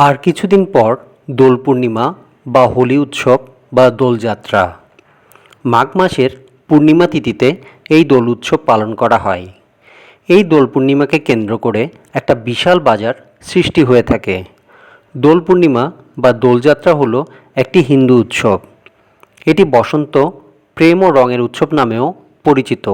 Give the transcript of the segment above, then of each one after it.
আর কিছুদিন পর দোল পূর্ণিমা বা হোলি উৎসব বা দোলযাত্রা মাঘ মাসের পূর্ণিমা তিথিতে এই দোল উৎসব পালন করা হয়। এই দোল পূর্ণিমাকে কেন্দ্র করে একটা বিশাল বাজার সৃষ্টি হয়ে থাকে। দোল পূর্ণিমা বা দোলযাত্রা হলো একটি হিন্দু উৎসব। এটি বসন্ত, প্রেম ও রঙের উৎসব নামেও পরিচিত।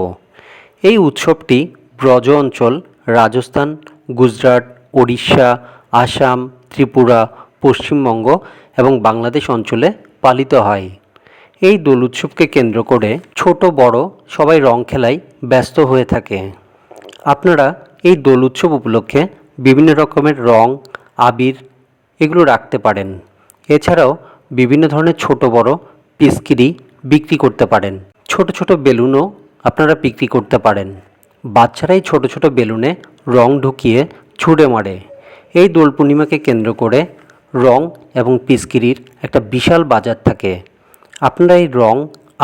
এই উৎসবটি ব্রজ অঞ্চল, রাজস্থান, গুজরাট, ওড়িশা, আসাম ত্রিপুরা, পশ্চিমবঙ্গ এবং বাংলাদেশ অঞ্চলে পালিত হয়। এই দোল উৎসবকে কেন্দ্র করে ছোট, বড় সবাই রং খেলায় ব্যস্ত হয়ে থাকে। আপনারা এই দোল উৎসব উপলক্ষে বিভিন্ন রকমের রং, আবির এগুলো রাখতে পারেন। এছাড়াও বিভিন্ন ধরনের ছোট, বড় পিচকিরি বিক্রি করতে পারেন। ছোট ছোট বেলুনও আপনারা বিক্রি করতে পারেন। বাচ্চারাই ছোট ছোট বেলুনে রং ঢুকিয়ে ছুঁড়ে মারে। এই দোল পূর্ণিমাকে কেন্দ্র করে রং এবং পিচকিরির একটা বিশাল বাজার থাকে। আপনারা এই রং,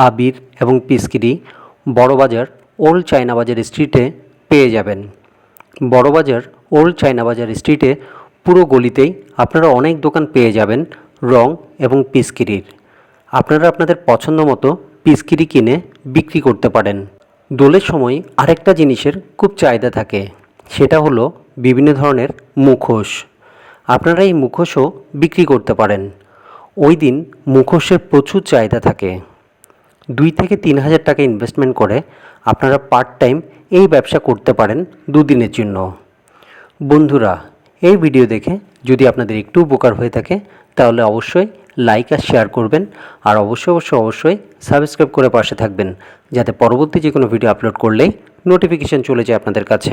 আবির এবং পিচকিরি বড়বাজার ওল্ড চায়না বাজার স্ট্রিটে পেয়ে যাবেন। বড়বাজার ওল্ড চায়না বাজার স্ট্রিটে পুরো গলিতেই আপনারা অনেক দোকান পেয়ে যাবেন রং এবং পিচকিরির আপনারা আপনাদের পছন্দ মতো পিচকিরি কিনে বিক্রি করতে পারেন। দোলের সময় আরেকটা জিনিসের খুব চাহিদা থাকে, সেটা হলো বিভিন্ন ধরনের মুখোশ। আপনারা এই মুখোশও বিক্রি করতে পারেন। ওই দিন মুখোশের প্রচুর চাহিদা থাকে। দুই থেকে তিন হাজার টাকা ইনভেস্টমেন্ট করে আপনারা পার্ট টাইম এই ব্যবসা করতে পারেন দুদিনের জন্য। বন্ধুরা, এই ভিডিও দেখে যদি আপনাদের একটু উপকার হয়ে থাকে, তাহলে অবশ্যই লাইক আর শেয়ার করবেন আর অবশ্যই অবশ্যই অবশ্যই সাবস্ক্রাইব করে পাশে থাকবেন, যাতে পরবর্তী যে কোনো ভিডিও আপলোড করলেই নোটিফিকেশান চলে যায় আপনাদের কাছে।